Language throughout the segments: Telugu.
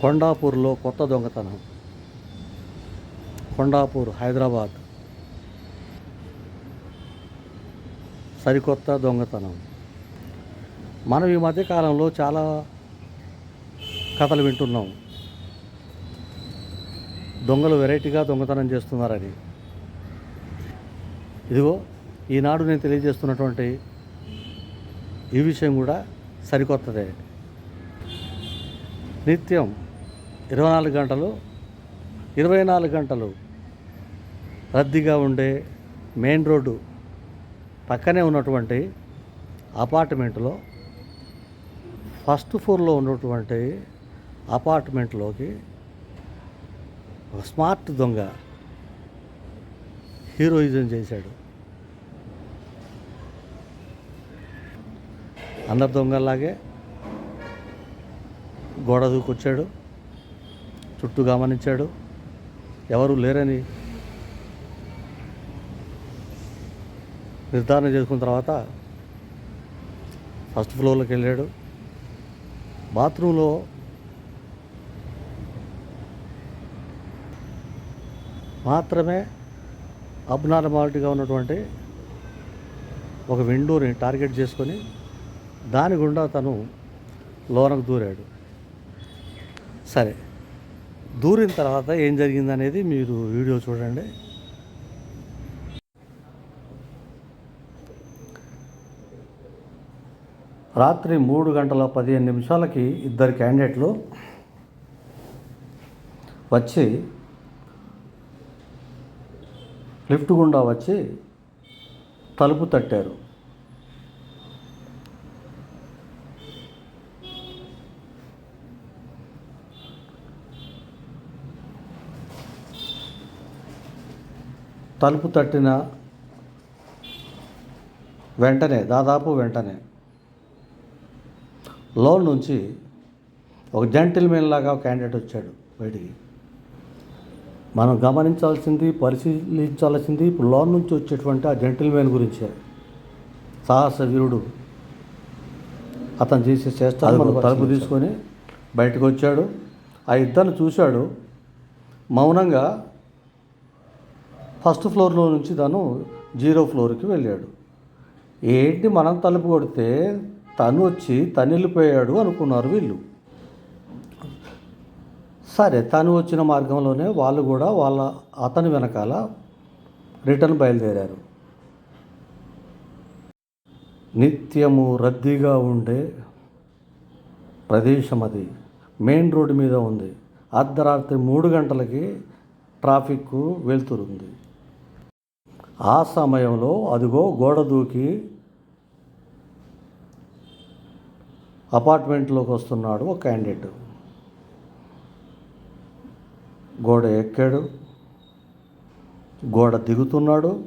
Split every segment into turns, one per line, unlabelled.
కొండాపూర్లో కొత్త దొంగతనం. కొండాపూర్ హైదరాబాద్. సరికొత్త దొంగతనం. మనం ఈ మధ్యకాలంలో చాలా కథలు వింటున్నాం. దొంగలు వెరైటీగా దొంగతనం చేస్తున్నారని. ఇదిగో ఈనాడు నేను తెలియజేస్తున్నటువంటి ఈ విషయం కూడా సరికొత్తదే. నిత్యం ఇరవై నాలుగు గంటలు ఇరవై నాలుగు గంటలు రద్దీగా ఉండే మెయిన్ రోడ్డు పక్కనే ఉన్నటువంటి అపార్ట్మెంట్లో ఫస్ట్ ఫ్లోర్లో ఉన్నటువంటి అపార్ట్మెంట్లోకి ఒక స్మార్ట్ దొంగ హీరోయిజం చేశాడు. అందరి దొంగల్లాగే గోడ దూకొచ్చాడు. చుట్టూ గమనించాడు. ఎవరు లేరని నిర్ధారణ చేసుకున్న తర్వాత ఫస్ట్ ఫ్లోర్లోకి వెళ్ళాడు. బాత్రూంలో మాత్రమే అబ్నార్మాలిటీగా ఉన్నటువంటి ఒక విండోని టార్గెట్ చేసుకొని దాని గుండా తను లోనకు దూరాడు. సరే. దూరిన తర్వాత ఏం జరిగిందనేది మీరు వీడియో చూడండి. రాత్రి మూడు గంటల పదిహేను నిమిషాలకి ఇద్దరు క్యాండిడేట్లు వచ్చి లిఫ్ట్ గుండా వచ్చి తలుపు తట్టారు. తలుపు తట్టిన వెంటనే దాదాపు వెంటనే లోన్ నుంచి ఒక జెంటిల్మెన్ లాగా క్యాండిడేట్ వచ్చాడు బయటికి. మనం గమనించాల్సింది పరిశీలించాల్సింది ఇప్పుడు లోన్ నుంచి వచ్చేటువంటి ఆ జెంటిల్మెన్ గురించే. సాహస వీరుడు అతను చేసే చేష్ట తలుపు తీసుకొని బయటకు వచ్చాడు. ఆ ఇద్దరిని చూశాడు. మౌనంగా ఫస్ట్ ఫ్లోర్లో నుంచి తను జీరో ఫ్లోర్కి వెళ్ళాడు. ఏంటి మనం తలుపు కొడితే తను వచ్చి తను వెళ్ళిపోయాడు అనుకున్నారు వీళ్ళు. సరే తను వచ్చిన మార్గంలోనే వాళ్ళు కూడా వాళ్ళ అతని వెనకాల రిటర్న్ బయలుదేరారు. నిత్యము రద్దీగా ఉండే ప్రదేశం అది. మెయిన్ రోడ్డు మీద ఉంది. అర్ధరాత్రి మూడు గంటలకి ట్రాఫిక్ వెళ్తురుంది ఆ సమయంలో అదిగో గోడ దూకి అపార్ట్మెంట్లోకి వస్తున్నాడు ఒక క్యాండిడేట్. గోడ ఎక్కాడు. గోడ దిగుతున్నాడు.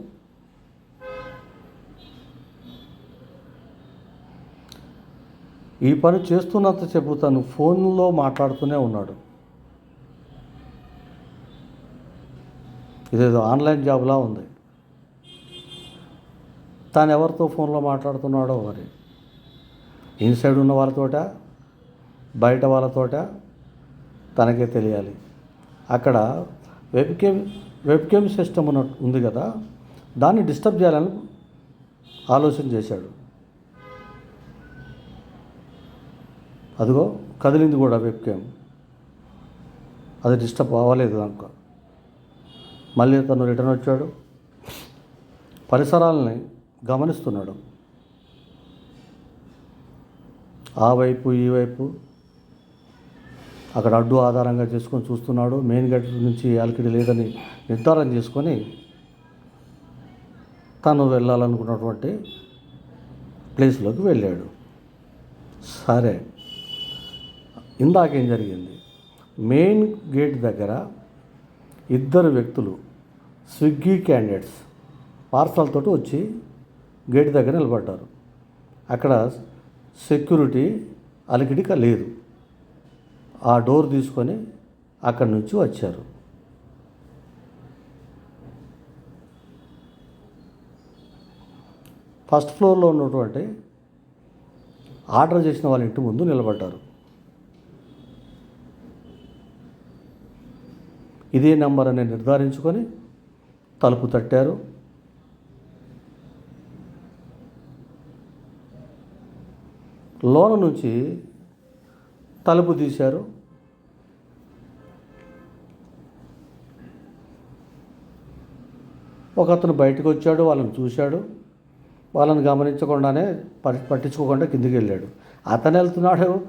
ఈ పని చేస్తున్నంత తను ఫోన్లో మాట్లాడుతూనే ఉన్నాడు. ఇదేదో ఆన్లైన్ జాబ్లా ఉంది. తాను ఎవరితో ఫోన్లో మాట్లాడుతున్నాడో మరి? ఇన్సైడ్ ఉన్న వాళ్ళతోట? బయట వాళ్ళతోట? తనకే తెలియాలి. అక్కడ వెబ్కేమ్ వెబ్కేమ్ సిస్టమ్ ఉన్న ఉంది కదా? దాన్ని డిస్టర్బ్ చేయాలని ఆలోచన చేశాడు. అదిగో కదిలింది కూడా వెబ్కేమ్. అది డిస్టర్బ్ అవ్వలేదు కనుక మళ్ళీ తను రిటర్న్ వచ్చాడు. పరిసరాలని గమనిస్తున్నాడు. ఆ వైపు ఈ వైపు అక్కడ అడ్డు ఆధారంగా చేసుకొని చూస్తున్నాడు. మెయిన్ గేట్ నుంచి అలికిడి లేదని నిర్ధారణ చేసుకొని తను వెళ్ళాలనుకున్నటువంటి ప్లేస్లోకి వెళ్ళాడు. సరే. ఇందాకేం జరిగింది? మెయిన్ గేట్ దగ్గర ఇద్దరు వ్యక్తులు స్విగ్గీ క్యాండిడేట్స్ పార్సల్ తోటి వచ్చి గేట్ దగ్గర నిలబడ్డారు. అక్కడ సెక్యూరిటీ అలికిడిక లేదు. ఆ డోర్ తీసుకొని అక్కడి నుంచి వచ్చారు. ఫస్ట్ ఫ్లోర్లో ఉన్నటువంటి ఆర్డర్ చేసిన వాళ్ళ ఇంటి ముందు నిలబడ్డారు. ఇదే నెంబర్ అని నిర్ధారించుకొని తలుపు తట్టారు. లోన నుంచి తలుపు తీశారు. ఒక అతను బయటకు వచ్చాడు వాళ్ళని చూశాడు. వాళ్ళని గమనించకుండానే పట్టించుకోకుండా కిందికి వెళ్ళాడు. అతను వెళ్తున్నాడు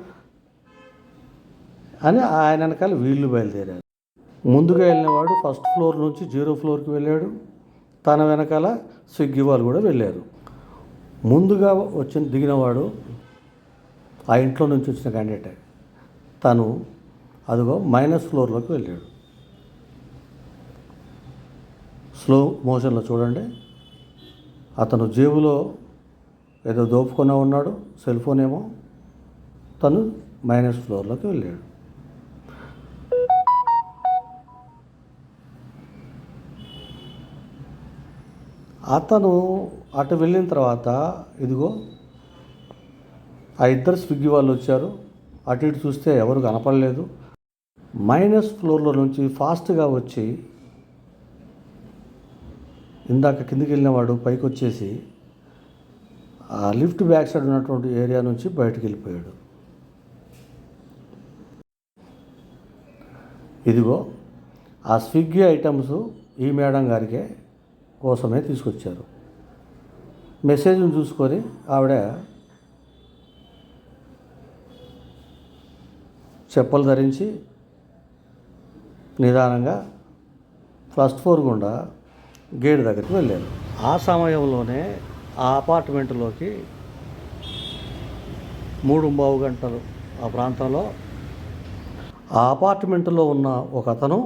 అని ఆయన వెనకాల వీళ్ళు బయలుదేరారు. ముందుగా వెళ్ళినవాడు ఫస్ట్ ఫ్లోర్ నుంచి జీరో ఫ్లోర్కి వెళ్ళాడు. తన వెనకాల స్విగ్గీ వాళ్ళు కూడా వెళ్ళారు. ముందుగా వచ్చిన దిగినవాడు ఆ ఇంట్లో నుంచి వచ్చిన క్యాండిడేట్ తను అదిగో మైనస్ ఫ్లోర్లోకి వెళ్ళాడు. స్లో మోషన్లో చూడండి. అతను జేబులో ఏదో దోపుకొని ఉన్నాడు సెల్ ఫోన్ ఏమో. తను మైనస్ ఫ్లోర్లోకి వెళ్ళాడు. అతను అటు వెళ్ళిన తర్వాత ఇదిగో ఆ ఇద్దరు స్విగ్గీ వాళ్ళు వచ్చారు. అటు ఇటు చూస్తే ఎవరు కనపడలేదు. మైనస్ ఫ్లోర్లో నుంచి ఫాస్ట్గా వచ్చి ఇందాక కిందికి వెళ్ళినవాడు పైకి వచ్చేసి ఆ లిఫ్ట్ బ్యాక్ సైడ్ ఉన్నటువంటి ఏరియా నుంచి బయటకు వెళ్ళిపోయాడు. ఇదిగో ఆ స్విగ్గీ ఐటమ్స్ ఈ మేడం గారికే కోసమే తీసుకొచ్చారు. మెసేజ్ని చూసుకొని ఆవిడ చెప్పులు ధరించి నిదానంగా ఫస్ట్ ఫ్లోర్ గుండా గేట్ దగ్గరికి వెళ్ళాను. ఆ సమయంలోనే ఆ అపార్ట్మెంట్లోకి మూడు బావు గంటలు ఆ ప్రాంతంలో ఆ అపార్ట్మెంట్లో ఉన్న ఒక అతను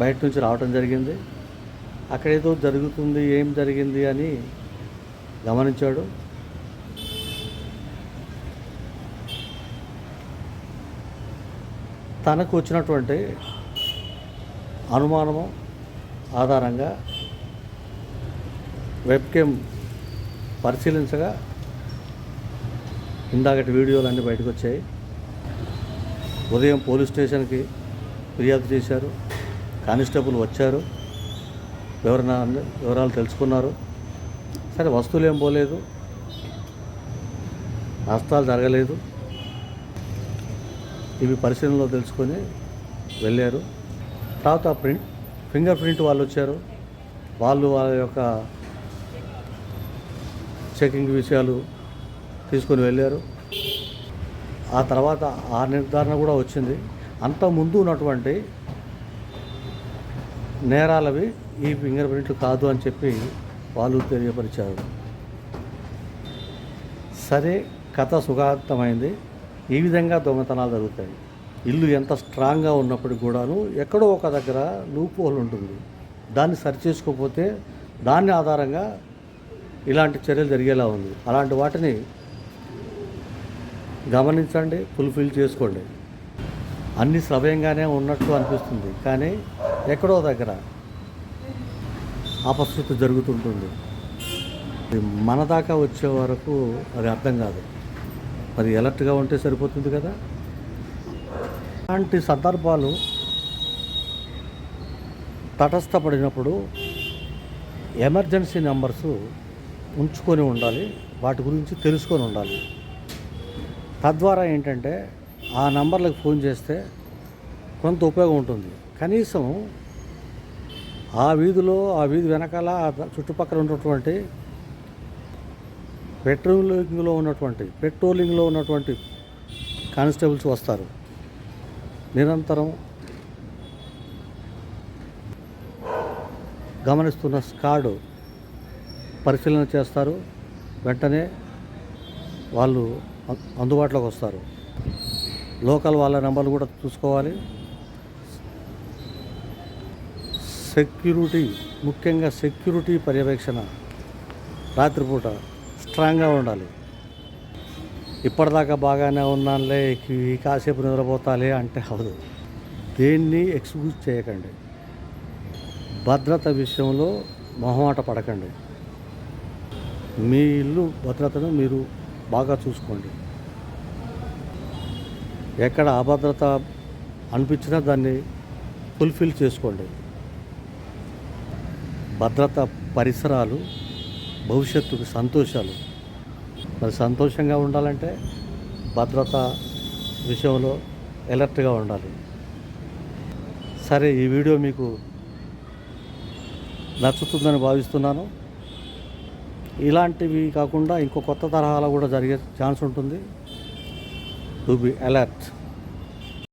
బయట నుంచి రావటం జరిగింది. అక్కడ ఏదో జరుగుతుంది ఏం జరిగింది అని గమనించాడు. తనకు వచ్చినటువంటి అనుమానము ఆధారంగా వెబ్కేమ్ పరిశీలించగా ఇందాకటి వీడియోలు అన్నీ బయటకు వచ్చాయి ఉదయం పోలీస్ స్టేషన్కి ఫిర్యాదు చేశారు. కానిస్టేబుల్ వచ్చారు. వివరణ వివరాలు తెలుసుకున్నారు. సరే వస్తువులు ఏం పోలేదు. నష్టాలు జరగలేదు. ఇవి పరిశీలనలో తెలుసుకొని వెళ్ళారు. తర్వాత ప్రింట్ ఫింగర్ ప్రింట్ వాళ్ళు వచ్చారు. వాళ్ళు వాళ్ళ యొక్క చెకింగ్ విషయాలు తీసుకొని వెళ్ళారు. ఆ తర్వాత ఆ నిర్ధారణ కూడా వచ్చింది. అంత ముందు ఉన్నటువంటి నేరాలవి ఈ ఫింగర్ ప్రింట్లు కాదు అని చెప్పి వాళ్ళు తెలియపరిచారు. సరే కథ సుఖాంతమైంది. ఈ విధంగా దొంగతనాలు జరుగుతాయి. ఇల్లు ఎంత స్ట్రాంగ్గా ఉన్నప్పటికి కూడాను ఎక్కడో ఒక దగ్గర లూప్ హోల్ ఉంటుంది. దాన్ని సరిచేసుకోకపోతే దాని దాన్ని ఆధారంగా ఇలాంటి చర్యలు జరిగేలా ఉంది. అలాంటి వాటిని గమనించండి ఫుల్ఫిల్ చేసుకోండి. అన్ని సవ్యంగానే ఉన్నట్టు అనిపిస్తుంది. కానీ ఎక్కడో దగ్గర అపశృతి జరుగుతుంటుంది. మన దాకా వచ్చే వరకు అది అర్థం కాదు. మరి ఎలర్ట్గా ఉంటే సరిపోతుంది కదా? అలాంటి సందర్భాలు తటస్థపడినప్పుడు ఎమర్జెన్సీ నెంబర్స్ ఉంచుకొని ఉండాలి వాటి గురించి తెలుసుకొని ఉండాలి. తద్వారా ఏంటంటే ఆ నంబర్లకు ఫోన్ చేస్తే కొంత ఉపయోగం ఉంటుంది. కనీసం ఆ వీధిలో ఆ వీధి వెనకాల ఆ చుట్టుపక్కల ఉన్నటువంటి పెట్రోలింగ్లో ఉన్నటువంటి పెట్రోలింగ్లో ఉన్నటువంటి కానిస్టేబుల్స్ వస్తారు. నిరంతరం గమనిస్తున్న స్కాడ్ పరిశీలన చేస్తారు. వెంటనే వాళ్ళు అందుబాటులోకి వస్తారు. లోకల్ వాళ్ళ నెంబర్లు కూడా చూసుకోవాలి. సెక్యూరిటీ ముఖ్యంగా సెక్యూరిటీ పర్యవేక్షణ రాత్రిపూట స్ట్రాంగ్గా ఉండాలి. ఇప్పటిదాకా బాగానే ఉన్నానులే ఈ కాసేపు నిద్రపోతాలే అంటే అవదు దేన్ని ఎక్స్క్యూజ్ చేయకండి. భద్రత విషయంలో మొహమాట పడకండి. మీ ఇల్లు భద్రతను మీరు బాగా చూసుకోండి. ఎక్కడ అభద్రత అనిపించినా దాన్ని ఫుల్ఫిల్ చేసుకోండి. భద్రత పరిసరాలు భవిష్యత్తుకు సంతోషాలు. మరి సంతోషంగా ఉండాలంటే భద్రత విషయంలో ఎలర్ట్గా ఉండాలి. సరే ఈ వీడియో మీకు నచ్చుతుందని భావిస్తున్నాను. ఇలాంటివి కాకుండా ఇంకో కొత్త తరహాలో కూడా జరిగే ఛాన్స్ ఉంటుంది. To be alert